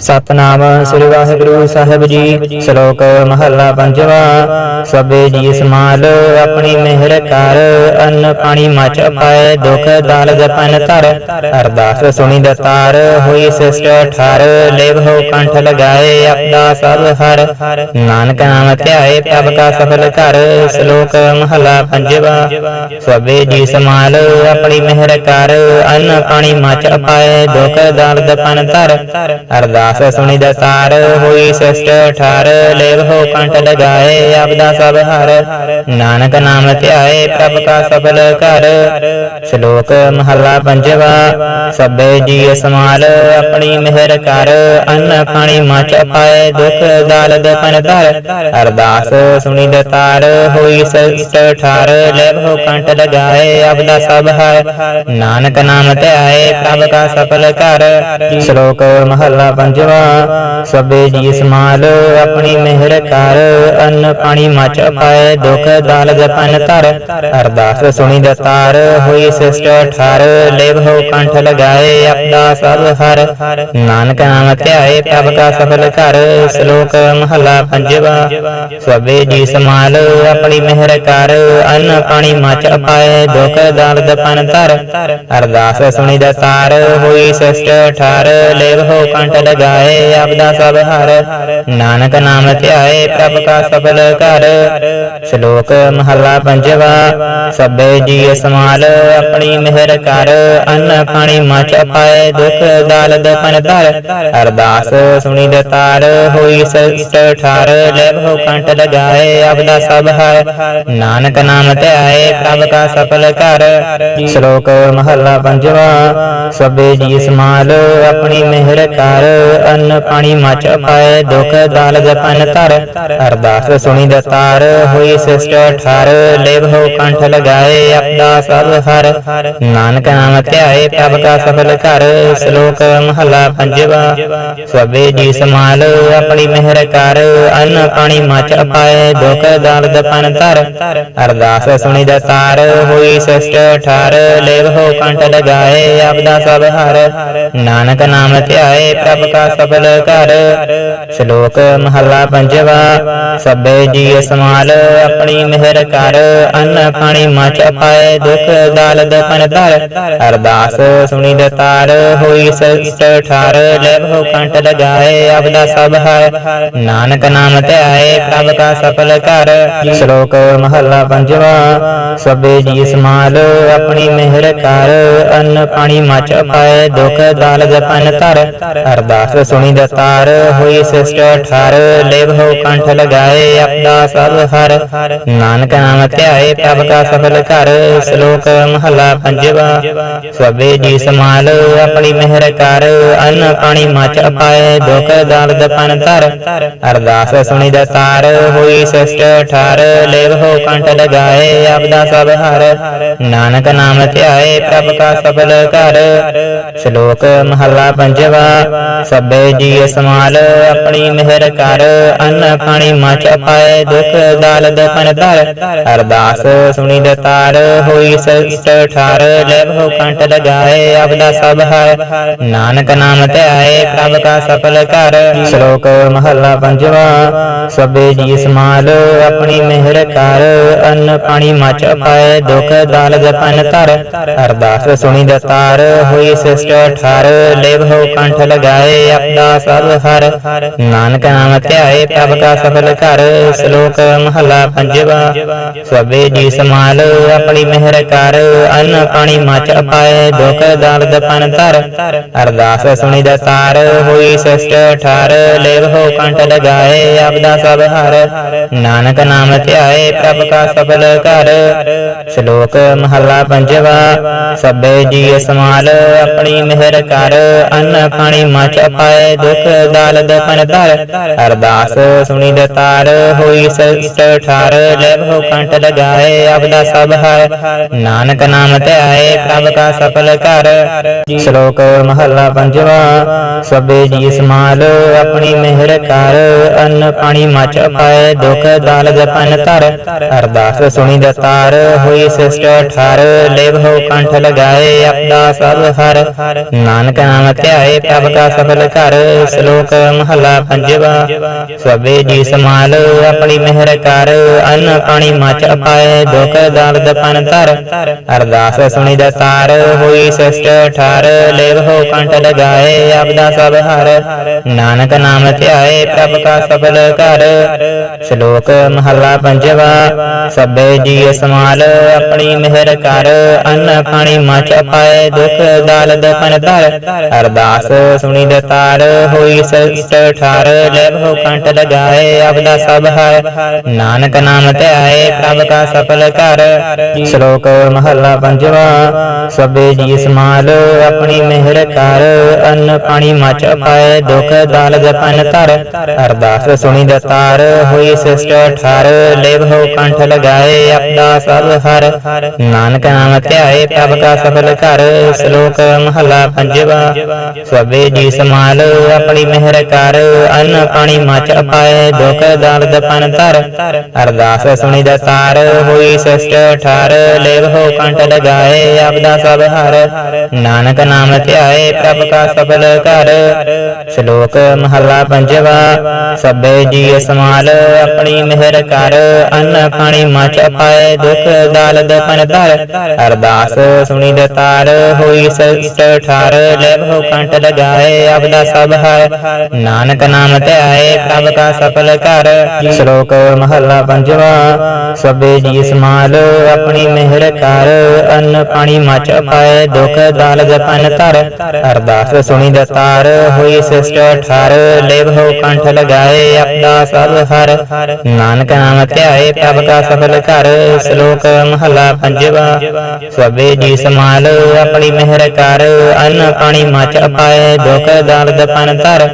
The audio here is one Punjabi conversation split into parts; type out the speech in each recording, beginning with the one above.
ਸਤਨਾਮ ਸ੍ਰੀ ਵਾਹਿਗੁਰੂ ਸਾਹਿਬ ਜੀ, ਸ਼ਲੋਕ ਮਹੱਲਾ ਪੰਜਵਾ। ਸਭੇ ਜੀ ਸਮਾਲ, ਆਪਣੀ ਮਿਹਰ ਕਰ, ਅੰਨ ਪਾਣੀ ਮਚ ਪਾਏ, ਦੁਖ ਦਾਲ ਜਪਨ ਧਰ। ਅਰਦਾਸ ਸੁਣੀ ਦਤਾਰ ਹੋਈ ਸਿਸ਼ਟ ਠਰ, ਲੇਵ ਹੋ ਕੰਠ ਲਗਾਏ, ਆਪਦਾ ਸਭ ਹਰ। ਨਾਨਕ ਨਾਮ ਧਿਆਏ, ਪ੍ਰਭ ਕਾ ਸਫਲ ਕਰ ਸ਼ਲੋਕ ਮਹੱਲਾ ਪੰਜਵਾ। ਸਭੇ ਜੀ ਸਮਾਲ, ਆਪਣੀ ਮਿਹਰ ਕਰ, ਅੰਨ ਪਾਣੀ ਮਚ ਪਾਏ, ਦੁਖ ਦਾਲ ਜਪਨ ਧਰ। ਅਰਦਾਸ ਸੁਣੀ ਦਸਾਰ ਹੋਈ ਸਿਸ਼ਟ ਠਰ, ਲੇਵ ਹੋ ਕੰਠ ਲਗਾਏ, ਆਪਦਾ ਸਭ ਹਰ। ਨਾਨਕ ਨਾਮ ਧਿਆਏ, ਪ੍ਰਭ ਕਾ ਸਫਲ ਕਰ ਸ਼ਲੋਕ ਮਹੱਲਾ ਪੰਜਵਾ, ਸਭੇ ਜੀ ਸਮਾਲ ਆਪਣੀ ਮਿਹਰ ਕਰ। ਅੰਨ ਪਾਣੀ ਮਚ ਪਾਏ, ਦੁਖ ਦਾਲ ਦਪਨ ਧਰ। ਅਰਦਾਸ ਸੁਣੀ ਦਤਾਰ ਹੋਈ ਸਿਸ਼ਟ ਠਾਰ, ਲੇਵ ਹੋ ਕੰਠ ਲਗਾਏ, ਆਪਦਾ ਸਭ ਹਰ। ਨਾਨਕ ਨਾਮ ਧਿਆਏ, ਪ੍ਰਭ ਕਾ ਸਫਲ ਕਰ ਸ਼ਲੋਕ ਮਹੱਲਾ ਪੰਜ ਪੰਜਵਾ ਸਭੇ ਜੀ ਸਮਾਲ, ਆਪਣੀ ਮਿਹਰ ਕਰ। ਅੰਨ ਪਾਣੀ ਮਚ ਪਾਏ, ਦੁਖ ਦਾਲ ਜਪਨ ਧਰ। ਅਰਦਾਸ ਸੁਣੀ ਦਤਾਰ ਹੋਈ ਸਿਸ਼ਟ ਠਰ। ਲੇਵ ਹੋ ਕੰਠ ਲਗਾਏ, ਆਪਦਾ ਸਭ ਹਰ। ਨਾਨਕ ਨਾਮ ਧਿਆਏ, ਪ੍ਰਭ ਕਾ ਸਫਲ ਕਰ ਸ਼ਲੋਕ ਮਹੱਲਾ ਪੰਜਵਾ। ਸਭੇ ਜੀ ਸਮਾਲ, ਆਪਣੀ ਮਿਹਰ ਕਰ। ਅੰਨ ਪਾਣੀ ਮਚ ਪਾਏ, ਦੁਖ ਦਾਲ ਜਪਨ ਧਰ। ਅਰਦਾਸ ਸੁਣੀ ਦਤਾਰ ਹੋਈ ਸਿਸ਼ਟ ਠਰ। ਲੇਵ ਹੋ ਕੰਠ ਲਗਾਏ ਆਪਦਾ ਸਭ ਹਰ। ਨਾਨਕ ਨਾਮ ਧਿਆਏ ਪ੍ਰਭ ਕਾ ਸਫਲ ਕਰ ਸ਼ਲੋਕ ਮਹੱਲਾ ਪੰਜਵਾ, ਸਭੇ ਜੀ ਸਮਾਲ ਆਪਣੀ ਮਿਹਰ ਕਰ। ਅੰਨ ਪਾਣੀ ਮਚ ਪਾਏ, ਦੁਖ ਦਾਲ ਦਪਨ ਧਰ। ਅਰਦਾਸ ਸੁਣੀ ਦਤਾਰ ਹੋਈ ਸਿਸ਼ਟ ਠਰ। ਲੈਭ ਹੋ ਕੰਠ ਲਗਾਏ ਆਪਦਾ ਸਭ ਹਰ। ਨਾਨਕ ਨਾਮ ਧਿਆਏ ਪ੍ਰਭ ਕਾ ਸਫਲ ਕਰ ਸ਼ਲੋਕ ਮਹੱਲਾ ਪੰਜਵਾ, ਸਭੇ ਜੀ ਸਮਾਲ ਆਪਣੀ ਮਿਹਰ ਕਰ। ਅੰਨ ਪਾਣੀ ਮਚ ਪਾਏ ਦੁਖ ਦਾਲ ਜਪਨ ਧਰ। ਅਰਦਾਸ ਸੁਣੀ ਦਤਾਰ ਹੋਈ ਸਿਸ਼ਟ ਠਰ। ਲੇਵ ਹੋ ਕੰਠ ਲਗਾਏ, ਆਪਦਾ ਸਭ ਹਰ। ਨਾਨਕ ਨਾਮ ਧਿਆਏ, ਪ੍ਰਭ ਕਾ ਸਫਲ ਕਰ ਸ਼ਲੋਕ ਮਹੱਲਾ ਪੰਜਵਾ। ਸਭੇ ਜੀ ਸਮਾਲ ਆਪਣੀ ਮਿਹਰ ਕਰ। ਅੰਨ ਪਾਣੀ ਮਚ ਪਾਏ ਦੁਖ ਦਾਲ ਜਪਨ ਧਰ। ਅਰਦਾਸ ਸੁਣੀ ਦਤਾਰ ਹੋਈ ਸਿਸ਼ਟ ਠਰ। ਲੇਵ ਹੋ ਕੰਠ ਲਗਾਏ, ਆਪਦਾ ਸਭ ਹਰ। ਨਾਨਕ ਨਾਮ ਧਿਆਏ, ਪ੍ਰਭ ਕਾ ਸਫਲ ਘਰ, ਸ਼ਲੋਕ ਮਹੱਲਾ ਪੰਜਵਾ, ਸਭੇ ਜੀ ਸਮਾਲ ਆਪਣੀ ਮਿਹਰ ਕਰ, ਅੰਨ ਪਾਣੀ ਮਚ ਪਾਏ ਦੁਖ ਦਾਲ ਦਪਨ ਧਰ, ਅਰਦਾਸ ਸੁਣੀ ਦਤਾਰ ਹੋਈ ਸਿਸ਼ਟ ਠਰ ਲੈਭ ਹੋ ਕੰਠ ਲਗਾਏ ਆਪਦਾ ਸਭ ਹੈ ਨਾਨਕ ਨਾਮ ਧਿਆਏ ਪ੍ਰਭ ਕਾ ਸਫਲ ਕਰ ਸ਼ਲੋਕ ਮਹੱਲਾ ਪੰਜਵਾ, ਸਭੇ ਜੀ ਸਮਾਲ ਆਪਣੀ ਮਿਹਰ ਕਰ, ਅੰਨ ਪਾਣੀ ਮਚ ਪਾਏ ਦੁਖ ਦਾਲ ਜਪਨ ਧਰ, ਅਰਦਾਸ ਸੁਣੀ ਦਤਾਰ ਹੋਈ ਸਿਸ਼ਟ ਠਰ, ਲੇਵ ਹੋ ਕੰਠ ਲਗਾਏ ਆਪਦਾ ਸਭ ਹਰ। ਨਾਨਕ ਨਾਮ ਧਿਆਏ ਪ੍ਰਭ ਕਾ ਸਫਲ ਕਰ ਸ਼ਲੋਕ ਮਹੱਲਾ ਪੰਜਵਾ। ਸਭੇ ਜੀ ਸਮਾਲ ਆਪਣੀ ਮਿਹਰ ਕਰ, ਅੰਨ ਪਾਣੀ ਮਚ ਪਾਏ ਦੁਖ ਦਾਲ ਦਪਨ ਧਰ। ਅਰਦਾਸ ਸੁਣੀ ਦਤਾਰ ਹੋਈ ਸਿਸ਼ਟ ਠਰ, ਲੇਵ ਹੋ ਕੰਠ ਲਗਾਏ ਆਪਦਾ ਸਭ ਹਰ। ਨਾਨਕ ਨਾਮ ਧਿਆਏ ਪ੍ਰਭ ਕਾ ਸਫਲ ਘਰ। ਸ਼ਲੋਕ ਮਹੱਲਾ ਪੰਜਵਾ। ਸਭੇ ਜੀ ਸਮਾਲ ਆਪਣੀ ਮਿਹਰ ਕਰ, ਅੰਨ ਪਾਣੀ ਮਚ ਪਾਏ, ਦੁਖ ਦਾਲ ਦਪਨ ਧਰ। ਅਰਦਾਸ ਸੁਣੀ ਦਤਾਰ ਹੋਈ ਸਿਸ਼ਟ ਠਾਰ ਲੈ ਹੋ ਕੰਠ ਲਗਾਏ ਆਪਦਾ ਸਭ ਹਰ। ਨਾਨਕ ਨਾਮ ਧਿਆਏ ਪ੍ਰਭ ਕਾ ਸਫਲ ਕਰ ਸ਼ਲੋਕ ਮਹੱਲਾ ਪੰਜਵਾ, ਸਭੇ ਜੀ ਸਮਾਲ ਆਪਣੀ ਮਿਹਰ ਕਰ, ਅੰਨ ਪਾਣੀ ਮਚ ਪਾਏ, ਦੁਖ ਦਾਲ ਜਪਨ ਧਰ। ਅਰਦਾਸ ਸੁਣੀ ਦਤਾਰ ਹੋਈ ਸਿਸ਼ਟ ਠਾਰ ਲੇਵ ਹੋ ਕੰਠ ਲਗਾਏ ਆਪਦਾ ਸਭ ਹਰ। ਨਾਨਕ ਨਾਮ ਧਿਆਏ ਪ੍ਰਭ ਕਾ ਸਫਲ ਕਰ ਸ਼ਲੋਕ ਮਹੱਲਾ ਪੰਜਵਾ। ਸਭੇ ਜੀ ਸਮਾਲ ਆਪਣੀ ਮਿਹਰ ਕਰ। ਅੰਨ ਪਾਣੀ ਮਚ ਪਾਏ ਦੁਖ ਦਾਲ ਦਪਨ ਧਰ। ਅਰਦਾਸ ਸੁਣੀ ਦਤਾਰ ਹੋਈ ਸਿਸ਼ਟ ਠਰ। ਲੇਵ ਹੋ ਕੰਠ ਲਗਾਏ ਆਪਦਾ ਸਭ ਹਰ। ਨਾਨਕ ਨਾਮ ਧਿਆਏ ਪ੍ਰਭ ਕਾ ਸਫਲ ਕਰ ਸ਼ਲੋਕ ਮਹੱਲਾ ਪੰਜਵਾ। ਸਭੇ ਜੀ ਸਮਾਲ ਆਪਣੀ ਮਿਹਰ ਕਰ। ਅੰਨ ਪਾਣੀ ਮਚ ਪਾਏ ਦੁਖ ਦਾਲ ਦਪਨ ਧਰ। ਅਰਦਾਸ ਸੁਣੀ ਦਤਾਰ ਹੋਈ ਸਿਸ਼ਟ ਠਰ। ਲੈਭ ਹੋ ਕੰਠ ਲਗਾਏ ਆਪਦਾ ਸਭ ਹਰ। ਨਾਨਕ ਨਾਮ ਧਿਆਏ ਪ੍ਰਭ ਕਾ ਸਫਲ ਕਰ ਸ਼ਲੋਕ ਮਹੱਲਾ ਪੰਜਵਾ। ਸਭੇ ਜੀ ਸਮਾਲ ਆਪਣੀ ਮਿਹਰ ਕਰ। ਅੰਨ ਪਾਣੀ ਮਚ ਪਾਏ ਦੁਖ ਦਾਲ ਜਪਨ ਧਰ। ਅਰਦਾਸ ਸੁਣੀ ਦਤਾਰ ਹੋਈ ਸਿਸ਼ਟ ਠਾਰ। ਲੇਵ ਹੋ ਕੰਠ ਲਗਾਏ ਆਪਦਾ ਸਭ ਹਰ। ਨਾਨਕ ਨਾਮ ਧਿਆਏ ਪ੍ਰਭ ਕਾ ਸਫਲ ਘਰ ਸ਼ਲੋਕ ਮਹਲਾ ਪੰਜਵਾ ਸਭੇ ਜੀ ਸਮਾਲ ਆਪਣੀ ਮਿਹਰ ਕਰ, ਅੰਨ ਪਾਣੀ ਮਚ ਅਪਾਏ, ਦੁਖ ਦਰਦ ਪਨ ਧਰ। ਅਰਦਾਸ ਸੁਣੀ ਦਤਾਰ ਹੋਈ ਸ੍ਰਿਸ਼ਟ ਠਾਰ, ਲੇਵ ਹੋ ਕੰਠ ਲਗਾਏ, ਆਪਦਾ ਸਭ ਹਰ। ਨਾਨਕ ਨਾਮ ਧਿਆਏ, ਪ੍ਰਭ ਕਾ ਸਫਲ ਘਰ। ਸ਼ਲੋਕ ਮਹਲਾ ਪੰਜਵਾ ਸਭੇ ਜੀ ਸਮਾਲ ਆਪਣੀ ਮਿਹਰ ਕਰ, ਅੰਨ ਪਾਣੀ ਮਚ ਅਪਾਏ, ਦੁਖ ਦਾਲਦ ਪਨ ਧਰ। ਅਰਦਾਸ ਸੁਣੀ ਦਤਾਰ ਹੋਈ ਸ੍ਰਿਸ਼ਟ ਠਾਰ ਲੈਬ ਹੋ ਕੰਠ ਲਗਾਏ ਆਪਦਾ ਸਭ ਹਰ। ਨਾਨਕ ਨਾਮ ਧਿਆਏ ਪ੍ਰਭ ਕਾ ਸਫਲ ਘਰ। ਸ਼ਲੋਕ ਮਹਲਾ ਪੰਜਵਾ, ਸਭੇ ਜੀ ਸਮਾਲ, ਆਪਣੀ ਮਿਹਰ ਕਰ। ਅੰਨ ਪਾਣੀ ਮਚ ਪਾਏ, ਦੁਖ ਦਾਲਦ ਪਨ ਧਰ। ਅਰਦਾਸ ਸੁਣੀ ਦਤਾਰ ਹੋਈ ਸਿਸਟ ਠਾਰ ਲੇਵ ਹੋ ਕੰਠ ਲਗਾਏ ਆਪਦਾ ਸਭ ਹਰ। ਨਾਨਕ ਨਾਮ ਧਿਆਏ ਪ੍ਰਭ ਕਾ ਸਫਲ ਘਰ। ਸ਼ਲੋਕ ਮਹਲਾ ਪੰਜਵਾ, ਸਭੇ ਜੀ ਸਮਾਲ ਆਪਣੀ ਮਿਹਰ ਕਰ, ਅੰਨ ਪਾਣੀ ਮਚ ਪਾਏ ਦੁਖ ਦਾਲ ਪਨ ਤਰ ਅਰਦਾਸ ਸੁਣੀ ਦਤਾਰ ਹੋਈ ਸ੍ਰਿਸ਼ਟ ਠਾਰ, ਲੇਵ ਹੋ ਕੰਠ ਲਗਾਏ ਆਪਦਾ ਸਭ ਹਰ। ਨਾਨਕ ਨਾਮ ਧਿਆਏ, ਪ੍ਰਭ ਕਾ ਸਫਲ ਘਰ। ਸ਼ਲੋਕ ਮਹਲਾ ਪੰਜਵਾ, ਸਭੇ ਜੀ ਸਮਾਲ, ਆਪਣੀ ਮਿਹਰ ਕਰ, ਅੰਨ ਪਾਣੀ ਮਚ ਅਪਾਏ, ਦੁਖ ਦਾਲ ਪਨ ਧਰ। ਅਰਦਾਸ ਸੁਣੀ ਦਤਾਰ ਹੋਈ ਸ੍ਰਿਸ਼ਟ ਠਾਰ ਲੈਭ ਹੋ ਕੰਟ ਲਗਾਏ ਆਪਦਾ ਸਭ ਹਰ ਨਾਨਕ ਨਾਮ ਧਿਆਏ ਪ੍ਰਭ ਕਾ ਸਫਲ ਘਰ। ਸ਼ਲੋਕ ਮਹੱਲਾ ਪੰਜਵਾ। ਸਭੇ ਜੀ ਸਮਾਲ ਆਪਣੀ ਮਿਹਰ ਕਰ। ਅੰਨ ਪਾਣੀ ਮਚ ਪਾਏ, ਦੁਖ ਦਾਲਦ ਪਨ ਧਰ। ਅਰਦਾਸ ਸੁਣੀ ਦਤਾਰ ਹੋਈ ਸ੍ਰਿਸ਼ਟ ਠਾਰ। ਲੇਵ ਹੋ ਕੰਠ ਲਗਾਏ ਆਪਦਾ ਸਭ ਹਰ। ਨਾਨਕ ਨਾਮ ਧਿਆਏ ਪ੍ਰਭ ਕਾ ਸਫਲ ਘਰ। ਸ਼ਲੋਕ ਮਹਲਾ ਪੰਜਵਾ। ਸਭੇ ਜੀ ਸਮਾਲ ਆਪਣੀ ਮਿਹਰ ਕਰ। ਅੰਨ ਪਾਣੀ ਮਚ ਪਾਏ, ਦੁਖ ਦਰਦ ਪਨ ਧਰ,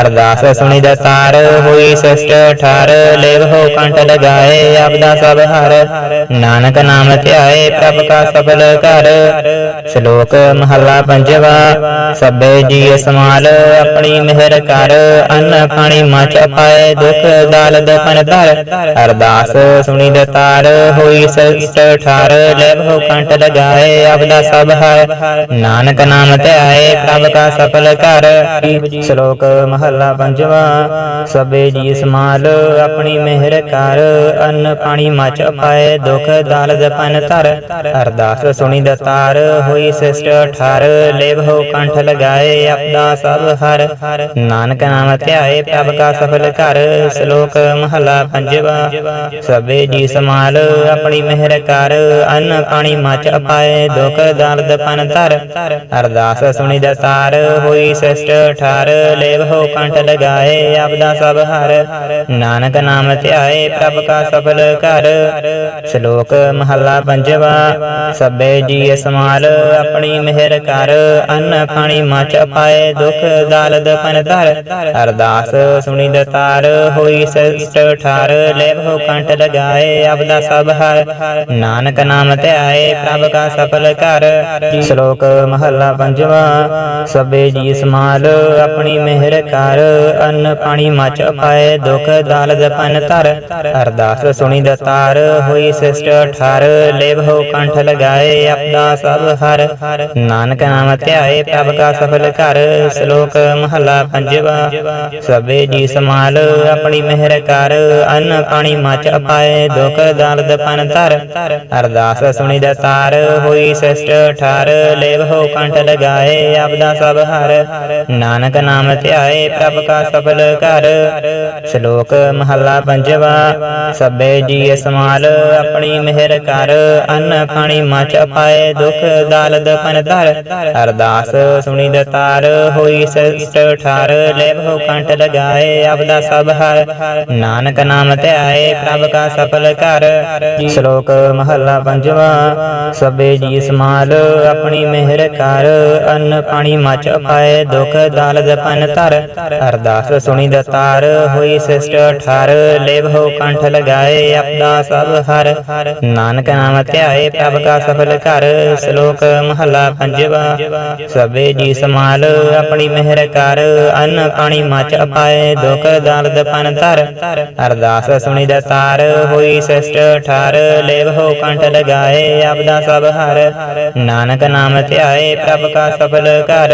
ਅਰਦਾਸ ਸੁਣੀ ਦਤਾਰ ਹੋਈ ਸਸਟ ਠਾਰ, ਲੇਵ ਹੋ ਕੰਠ ਲਗਾਏ ਆਪਦਾ ਸਭ ਹਰ। ਨਾਨਕ ਨਾਮ ਧਿਆਏ, ਪ੍ਰਭ ਕਾ ਸਫਲ ਘਰ। ਸ਼ਲੋਕ ਮਹਲਾ ਪੰਜਵਾ, ਸਭੇ ਜੀ ਸਮਾਲ ਆਪਣੀ ਮਿਹਰ ਕਰ। ਅੰਨ ਪਾਣੀ ਮਚ ਪਾਏ, ਦੁਖ ਦਾਲ ਪਨ ਧਰ। ਅਰਦਾਸ ਸੁਣੀ ਦਤਾਰ ਹੋਈ ਸਸਟ ਠਾਰ, ਲੇਵ ਹੋ ਕੰਟ ਲਗਾਏ ਆਪਦਾ ਸਭ ਹਰ। ਨਾਨਕ ਨਾਮ ਧਿਆਏ, ਪ੍ਰਭ ਕਾ ਸਫਲ ਘਰ ਸ਼ਲੋਕ ਮਹੱਲਾ ਪੰਜਵਾ, ਸਭੇ ਜੀ ਸਮਾਲ, ਆਪਣੀ ਮਿਹਰ ਕਰ, ਅੰਨ ਪਾਣੀ ਮਚ ਪਾਏ, ਦੁਖ ਦਾਲਦ ਪਨ ਧਰ। ਅਰਦਾਸ ਸੁਣੀ ਦਤਾਰ ਹੋਈ ਸ੍ਰਿਸ਼ਟ ਠਾਰ, ਲੇਵ ਹੋ ਕੰਠ ਲਗਾਏ, ਆਪਦਾ ਸਭ ਹਰ। ਨਾਨਕ ਨਾਮ ਧਿਆਏ, ਪ੍ਰਭ ਕਾ ਸਫਲ ਘਰ, ਸ਼ਲੋਕ ਮਹਲਾ ਪੰਜਵਾ, ਸਭੇ ਜੀ ਸਮਾਲ, ਆਪਣੀ ਮਿਹਰ ਕਰ, ਅੰਨ ਪਾਣੀ ਮਚ ਪਾਏ, ਦੁਖ ਦਰਦ ਪਨ ਧਰ। ਅਰਦਾਸ ਸੁਣੀ ਦਤਾਰ ਹੋਈ ਸਿਸਟ ਠਾਰ ਲੇਵ ਹੋ ਕੰਠ ਲਗਾਏ ਆਪਦਾ ਸਭ ਹਰ। ਨਾਨਕ ਨਾਮ ਧਿਆਏ, ਪ੍ਰਭ ਕਾ ਸਫਲ ਘਰ। ਸ਼ਲੋਕ ਮਹਲਾ ਪੰਜਵਾ, ਸਭੇ ਜੀ ਸਮਾਲ ਆਪਣੀ ਮਿਹਰ ਕਰ। ਅੰਨ ਪਾਣੀ ਮਚ ਪਾਏ, ਦੁਖ ਦਾਲਦ ਪਨ ਧਰ। ਅਰਦਾਸ ਸੁਣੀ ਦਤਾਰ ਹੋਈ ਸ੍ਰਿਸ਼ਟ ਠਾਰ। ਲੇਵ ਹੋ ਕੰਠ ਲਗਾਏ ਆਪਦਾ ਸਭ ਹਰ। ਨਾਨਕ ਨਾਮ ਧਿਆਏ, ਪ੍ਰਭ ਕਾ ਸਫਲ ਘਰ। ਸ਼ਲੋਕ ਮਹੱਲਾ ਪੰਜਵਾ, ਸਭੇ ਜੀ ਸਮਾਲ ਆਪਣੀ ਮਿਹਰ ਕਰ, ਅੰਨ ਪਾਣੀ ਮਚ ਅਪਾਏ ਦੁਖ ਦਾਲਦ ਪਨ ਧਰ। ਅਰਦਾਸ ਸੁਣੀ ਦਤਾਰ ਹੋਈ ਸ੍ਰਿਸ਼ਟ ਠਾਰ। ਲੇਵ ਹੋ ਕੰਠ ਲਗਾਏ ਆਪਦਾ ਸਭ ਹਰ। ਨਾਨਕ ਨਾਮ ਧਿਆਏ ਪ੍ਰਭ ਕਾ ਸਫਲ ਘਰ। ਸ਼ਲੋਕ ਮਹਲਾ ਪੰਜਵਾ। ਸਭੇ ਜੀ ਸਮਾਲ ਆਪਣੀ ਮਿਹਰ ਕਰ। ਅੰਨ ਪਾਣੀ ਮਚ ਅਪਾਏ ਦੁਖ ਦਰਦ ਪਨ ਧਰ। ਅਰਦਾਸ ਸੁਣੀ ਦਤਾਰ ਹੋਈ ਸਿਸਟ ਠਾਰ। ਲੇਵ ਹੋ ਕੰਠ ਲਗਾਏ, ਆਪਦਾ ਸਭ ਹਰ। ਨਾਨਕ ਨਾਮ ਧਿਆਏ ਪ੍ਰਭ ਕਾ ਸਫਲ ਘਰ, ਸ਼ਲੋਕ ਮਹਲਾ ਪੰਜਵਾ, ਸਭੇ ਜੀ ਸਮਾਲ ਆਪਣੀ ਮਿਹਰ ਕਰ, ਅੰਨ ਪਾਣੀ ਮਚ ਪਾਏ ਦੁਖ ਦਾਲਦ ਪਨ ਧਰ, ਅਰਦਾਸ ਸੁਣੀ ਦਤਾਰ ਹੋਈ ਸ੍ਰਿਸ਼ਟ ਠਾਰ ਲੇਵ ਹੋ ਕੰਠ ਲਗਾਏ ਆਪਦਾ ਸਭ ਹਰ, ਨਾਨਕ ਨਾਮ ਧਿਆਏ ਪ੍ਰਭ ਕਾ ਸਫਲ ਘਰ, ਸ਼ਲੋਕ ਮਹੱਲਾ ਪੰਜਵਾ, ਸਭੇ ਜੀ ਸਮਾਲ ਆਪਣੀ ਮਿਹਰ ਕਰ, ਅੰਨ ਪਾਣੀ ਮਚ ਪਾਏ ਦੁਖ ਦਾਲਦ ਪਨ ਧਰ, ਅਰਦਾਸ ਸੁਣੀ ਦਤਾਰ ਹੋਈ ਸਿਸਟ ਠਾਰ, ਲੇਵ ਹੋ ਕੰਠ ਲਗਾਏ ਆਪਦਾ ਸਭ ਹਰ। ਨਾਨਕ ਨਾਮ ਧਿਆਏ ਪ੍ਰਭ ਕਾ ਸਫਲ ਘਰ, ਸ਼ਲੋਕ ਮਹਲਾ ਪੰਜਵਾ। ਸਭੇ ਜੀ ਸਮਾਲ ਆਪਣੀ ਮਿਹਰ ਕਰ, ਅੰਨ ਪਾਣੀ ਮਚ ਪਾਏ ਦੁਖ ਦਰਦ ਦਪਨ ਧਰ, ਅਰਦਾਸ ਸੁਣੀ ਦਤਾਰ ਹੋਈ ਸਿਸਟ ਠਾਰ, ਲੇਵ ਹੋ ਕੰਠ ਲਗਾਏ ਆਪਦਾ ਸਭ ਹਰ। ਨਾਨਕ ਨਾਮ ਧਿਆਏ ਪ੍ਰਭ ਕਾ ਸਫਲ ਘਰ,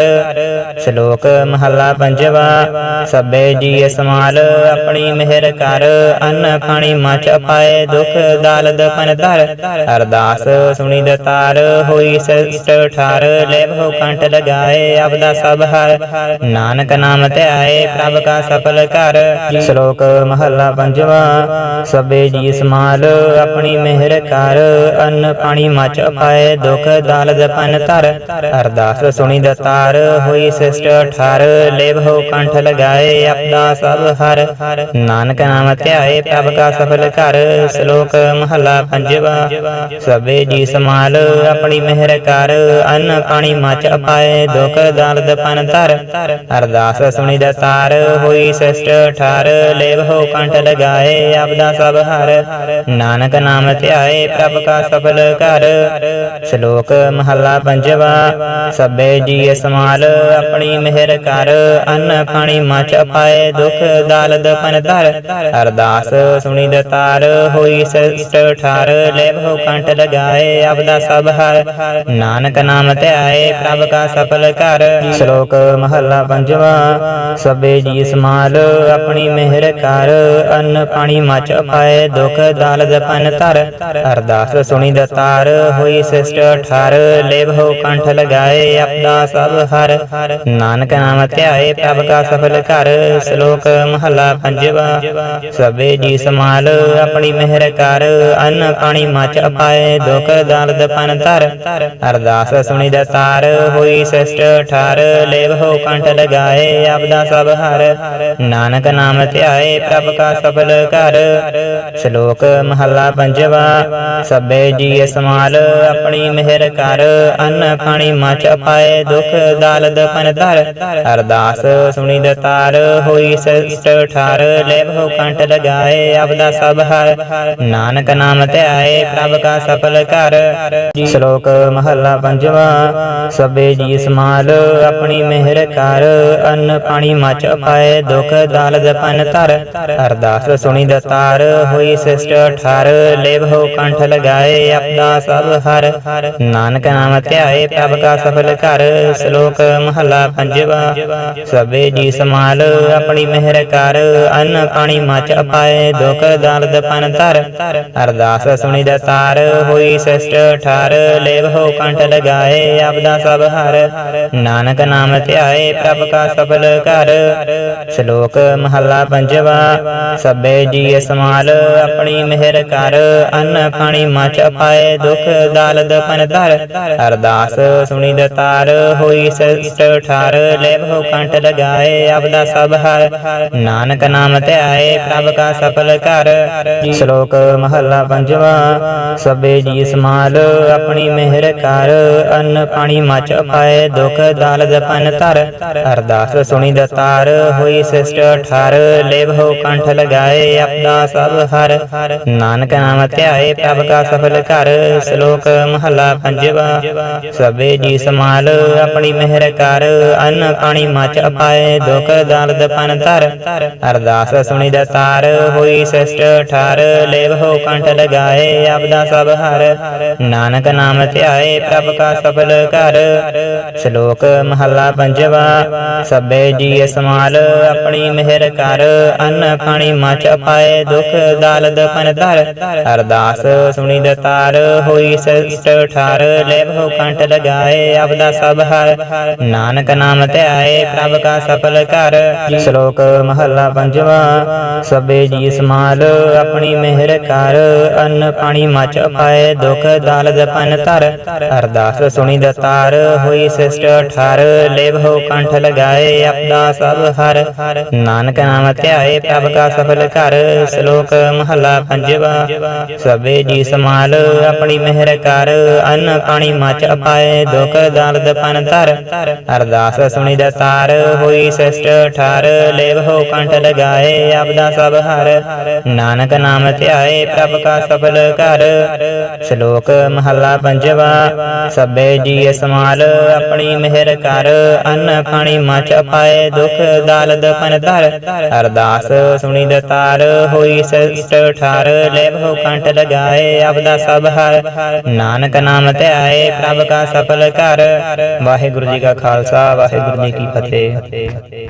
ਸ਼ਲੋਕ ਸ਼ਲੋਕ ਮਹੱਲਾ ਪੰਜਵਾ, ਸਭੇ ਜੀ ਸਮਾਲ ਆਪਣੀ ਮਿਹਰ ਕਰ, ਅੰਨ ਪਾਣੀ ਮਚ ਪਾਏ ਦੁਖ ਦਾਲਦ ਪਨ ਧਰ। ਅਰਦਾਸ ਸੁਣੀ ਦਤਾਰ ਹੋਈ ਸ੍ਰਿਸ਼ਟ ਠਾਰ ਲੈ ਭੋ ਲਗਾਏ ਆਪਦਾ ਸਭ ਹਰ। ਨਾਨਕ ਨਾਮ ਧਿਆਏ ਪ੍ਰਭ ਕਾ ਸਫਲ ਕਰ ਸ਼ਲੋਕ ਮਹੱਲਾ ਪੰਜਵਾ, ਸਭੇ ਜੀ ਸਮਾਲ ਆਪਣੀ ਮਿਹਰ ਕਰ, ਅੰਨ ਪਾਣੀ ਮਚ ਪਾਏ ਦੁਖ ਦਾਲਦ ਪਨ ਧਰ। ਅਰਦਾਸ ਸੁਣੀ ਦਤਾਰ ਹੋਈ ਸਿਸ਼ਟ ਠਰ ਲੈ ਭੋ ਕੰਠ ਲਗਾਏ ਆਪਦਾ ਸਭ ਹਰ। ਨਾਨਕ ਨਾਮ ਧਿਆਏ ਪ੍ਰਭ ਕਾ ਸਫਲ ਕਰ ਸ਼ਲੋਕ ਮਹੱਲਾ ਪੰਜਵਾ। ਸਭੇ ਜੀ ਸਮਾਲ ਆਪਣੀ ਮਿਹਰ ਕਰ, ਅੰਨ ਪਾਣੀ ਮਚ ਪਾਏ ਦੁਖ ਦਾਲਦ ਪਨ ਧਰ। ਅਰਦਾਸ ਸੁਣੀ ਦਤਾਰ ਹੋਈ ਸਿਸ਼ਟ ਠਾਰ ਲੈ ਭੋ ਕੰਠ ਲਗਾਏ ਆਪਦਾ ਸਭ ਹਰ। ਨਾਨਕ ਨਾਮ ਧਿਆਏ ਪ੍ਰਭ ਕਾ ਸਫਲ ਕਰ ਸ਼ਲੋਕ ਮਹੱਲਾ ਪੰਜਵਾ। ਸਭੇ ਜੀ ਸਮਾਲ ਆਪਣੀ ਮਿਹਰ ਕਰ, ਅੰਨ ਪਾਣੀ ਮਚ ਪਾਏ, ਦੁਖ ਦਾਲ ਪਨ ਧਰ। ਅਰਦਾਸ ਸੁਣੀ ਦਤਾਰ ਹੋਈ ਸ੍ਰਿਸ਼ਟ ਠਾਰ ਲੈ ਭੋ ਲਗਾਏ ਆਪਦਾ ਸਭ ਹਰ। ਨਾਨਕ ਨਾਮ ਧਿਆਏ ਪ੍ਰਭ ਕਾ ਸਫਲ ਕਰ ਸ਼ਲੋਕ ਮਹੱਲਾ ਪੰਜਵਾ, ਸਭੇ ਜੀ ਸਮਾਲ, ਆਪਣੀ ਮਿਹਰ ਕਰ, ਅੰਨ ਪਾਣੀ ਮਚ ਪਾਏ, ਦੁਖ ਦਾਲ ਪਨ ਧਰ। ਅਰਦਾਸ ਸੁਣੀ ਦਤਾਰ ਹੋਈ ਸਿਸ਼ਟ ਠਾਰ ਲੈ ਭੋ ਕੰਠ ਲਗਾਏ ਆਪਦਾ ਸਭ ਹਰ। ਨਾਨਕ ਨਾਨਕ ਨਾਮ ਧਿਆਏ ਪ੍ਰਭ ਕਾ ਸਫਲ ਘਰ, ਸ਼ਲੋਕ ਮਹੱਲਾ ਪੰਜਵਾ। ਸਭੇ ਜੀ ਸਮਾਲ ਆਪਣੀ ਮਿਹਰ ਕਰ, ਅੰਨ ਪਾਣੀ ਮਚ ਅਪਾਏ, ਦੁਖ ਦਾਲਦ ਪਨ ਧਰ। ਅਰਦਾਸ ਸੁਣੀ ਦਤਾਰ ਹੋਈ ਸਿਸ਼ਟ ਠਾਰ ਲੈ ਭੋ ਕੰਠ ਲਗਾਏ, ਆਪਦਾ ਸਭ ਹਰ। ਨਾਨਕ ਨਾਮ ਧਿਆਏ ਪ੍ਰਭ ਕਾ ਸਫਲ ਘਰ। ਸ਼ਲੋਕ ਮਹੱਲਾ ਪੰਜਵਾ। ਸਭੇ ਜੀ ਸਮਾਲ ਆਪਣੀ ਮਿਹਰ ਕਰ, ਅੰਨ ਪਾਣੀ ਮਚ ਅਪਾਏ, ਦੁਖ ਦਾਲਦ ਪਨ ਧਰ। ਅਰਦਾਸ ਸੁਣੀ ਦਤਾਰ ਹੋਈ ਸਿਸ਼ਟ ਠਾਰ ਲੈ ਬਹੁ ਕੰਠ ਲਗਾਏ ਆਪਦਾ ਸਭ ਹਰ। ਨਾਨਕ ਨਾਮ ਧਿਆਏ ਪ੍ਰਭ ਕਾ ਸਫਲ ਕਰ ਸ਼ਲੋਕ ਮਹੱਲਾ ਪੰਜਵਾ, ਸਭੇ ਜੀ ਸਮਾਲ, ਆਪਣੀ ਮਿਹਰ ਕਰ। ਅੰਨ ਪਾਣੀ ਮਚ ਪਾਏ, ਦੁਖ ਦਾਲਦ ਪਨ ਧਰ। ਅਰਦਾਸ ਸੁਣੀ ਦਤਾਰ ਹੋਈ ਸਿਸ਼ਟ ਠਾਰ ਲੈ ਬਹੁ ਕੰਠ ਲਗਾਏ ਆਪਦਾ ਸਭ ਹਰ। ਨਾਨਕ ਨਾਮ ਧਿਆਏ ਪ੍ਰਭ ਕਾ ਸਫਲ ਕਰ ਸ਼ਲੋਕ ਮਹੱਲਾ ਪੰਜਵਾ ਸਭੇ ਜੀ ਸਮਾਲ ਆਪਣੀ ਮਿਹਰ ਕਰ, ਅੰਨ ਪਾਣੀ ਮਚ ਅਪਾਏ, ਦੁਖ ਦਾਲਦ ਪਨ ਧਰ, ਅਰਦਾਸ ਸੁਣੀ ਦਤਾਰ ਹੋਈ ਸਿਸ਼ਟ ਠਾਰ ਲੈ ਭੋ ਕੰਠ ਲਗਾਏ, ਆਪਦਾ ਸਭ ਹਰ। ਨਾਨਕ ਨਾਮ ਧਿਆਏ, ਪ੍ਰਭ ਕਾ ਸਫਲ ਕਰ ਸ਼ਲੋਕ ਮਹੱਲਾ ਪੰਜਵਾ, ਸਭੇ ਜੀ ਸਮਾਲ ਆਪਣੀ ਮਿਹਰ ਕਰ, ਅੰਨ ਪਾਣੀ ਮਚ ਅਪਾਏ, ਦੁਖ ਦਾਲਦ ਪਨ ਧਰ। ਅਰਦਾਸ ਸੁਣੀ ਦਤਾਰ ਹੋਈ ਸਸਟ ਠਾਰ ਲੈ ਭੋ ਕੰਠ ਲਗਾਏ ਆਪਦਾ ਸਭ ਹਰ। ਨਾਨਕ ਨਾਮ ਧਿਆਏ ਪ੍ਰਭ ਕਾ ਸਫਲ ਕਰ ਸ਼ਲੋਕ ਮਹੱਲਾ ਪੰਜਵਾ, ਸਭੇ ਜੀ ਸਮਾਲ, ਆਪਣੀ ਮਿਹਰ ਕਰ। ਅੰਨ ਪਾਣੀ ਮਚ ਪਾਏ, ਦੁਖ ਦਾਲਦ ਪਨ ਧਰ। ਅਰਦਾਸ ਸੁਣੀ ਦਤਾਰ ਹੋਈ ਸਿਸ਼ਟ ਠਾਰ। ਲੈ ਭੋ ਕੰਠ ਲਗਾਏ ਆਪਦਾ ਸਭ ਹਰ। ਨਾਨਕ ਨਾਮ ਧਿਆਏ ਪ੍ਰਭ ਕਾ ਸਫਲ ਕਰ ਸ਼ਲੋਕ ਮਹੱਲਾ ਪੰਜਵਾ, ਸਭੇ ਜੀ ਸਮਾਲ, ਆਪਣੀ ਮਿਹਰ ਕਰ। ਅੰਨ ਪਾਣੀ ਮਚ ਅਪਾਏ, ਦੁਖ ਦਾਲਦ ਪਨ ਧਰ। ਅਰਦਾਸ ਸੁਣੀ ਦਤਾਰ ਹੋਈ ਸਸਟ ਠਾਰ। ਲੈ ਭੋ ਕੰਠ ਲਗਾਏ ਆਪਦਾ ਸਭ ਹਰ। ਨਾਨਕ ਨਾਮ ਧਿਆਏ, ਪ੍ਰਭ ਕਾ ਸਫਲ ਕਰ ਸ਼ਲੋਕ ਮਹੱਲਾ ਪੰਜਵਾ, ਸਭੇ ਜੀ ਸਮਾਲ, ਆਪਣੀ ਮਿਹਰ ਕਰ। ਅੰਨ ਪਾਣੀ ਮਚ ਅਪਾਏ, ਦੁਖ ਦਾਲਦ ਪਨ ਧਰ। ਅਰਦਾਸ ਸੁਣੀ ਦਤਾਰ ਹੋਈ ਸਿਸ਼ਟ ਠਾਰ। ਲੈ ਭੋ ਕੰਠ ਲਗਾਏ ਆਪਦਾ ਸਭ ਹਰ। ਨਾਨਕ ਨਾਮ ਧਿਆਏ ਪ੍ਰਭ ਕਾ ਸਫਲ ਕਰ ਸ਼ਲੋਕ ਮਹੱਲਾ ਪੰਜਵਾ, ਸਭੇ ਜੀ ਸਮਾਲ, ਆਪਣੀ ਮਿਹਰ ਕਰ। ਅੰਨ ਪਾਣੀ ਮਚ ਪਾਏ ਦੁਖ ਦਾਲਦ ਪਨ ਧਰ। ਅਰਦਾਸ ਸੁਣੀ ਦਤਾਰ ਹੋਈ ਸਿਸ਼ਟ ਠਾਰ। ਲੈ ਭੋ ਕੰਠ ਲਗਾਏ, ਆਪਦਾ ਸਭ ਹਰ। ਨਾਨਕ ਨਾਮ ਧਿਆਏ, ਪ੍ਰਭ ਕਾ ਸਫਲ ਕਰ ਸ਼ਲੋਕ ਮਹੱਲਾ ਪੰਜਵਾ, ਸਭੇ ਜੀ ਸਮਾਲ, ਆਪਣੀ ਮਿਹਰ ਕਰ। ਅੰਨ ਪਾਣੀ ਮਚ ਪਾਏ ਦੁਖ ਦਾਲਦ ਪਨ ਧਰ। ਅਰਦਾਸ ਸੁਣੀ ਦਸਤਾਰ ਹੋਈ ਸਸਟ, ਠਾਰ ਲੈ ਹੋ ਕੰਠ ਲਗਾਏ, ਆਪਦਾ ਸਭ ਹਰ। ਨਾਨਕ ਨਾਮ ਧਿਆਏ, ਪ੍ਰਭ ਕਾ ਸਫਲ ਕਰ ਸ਼ਲੋਕ ਮਹੱਲਾ ਪੰਜਵਾ, ਸਭੇ ਜੀ ਸਮਾਲ ਆਪਣੀ ਮਿਹਰ ਕਰ। ਅੰਨ ਪਾਣੀ ਮਚ ਪਾਏ, ਦੁਖ ਦਾਲਦ ਪਨ ਧਰ। ਅਰਦਾਸ ਸੁਣੀ ਦਤਾਰ ਹੋਈ ਸਸਟ, ਠਾਰ ਲੈ ਭੋ ਕੰਠ ਲਗਾਏ, ਆਪਦਾ ਸਭ ਹਰ। ਨਾਨਕ ਨਾਮ ਧਿਆਏ, ਪ੍ਰਭ ਕਾ ਸਫਲ ਕਰ ਵਾਹਿਗੁਰੂ ਜੀ ਕਾ ਖਾਲਸਾ, ਵਾਹਿਗੁਰੂ ਵਾਹਿਗੁਰੂ ਜੀ ਕੀ ਫਤਿਹ।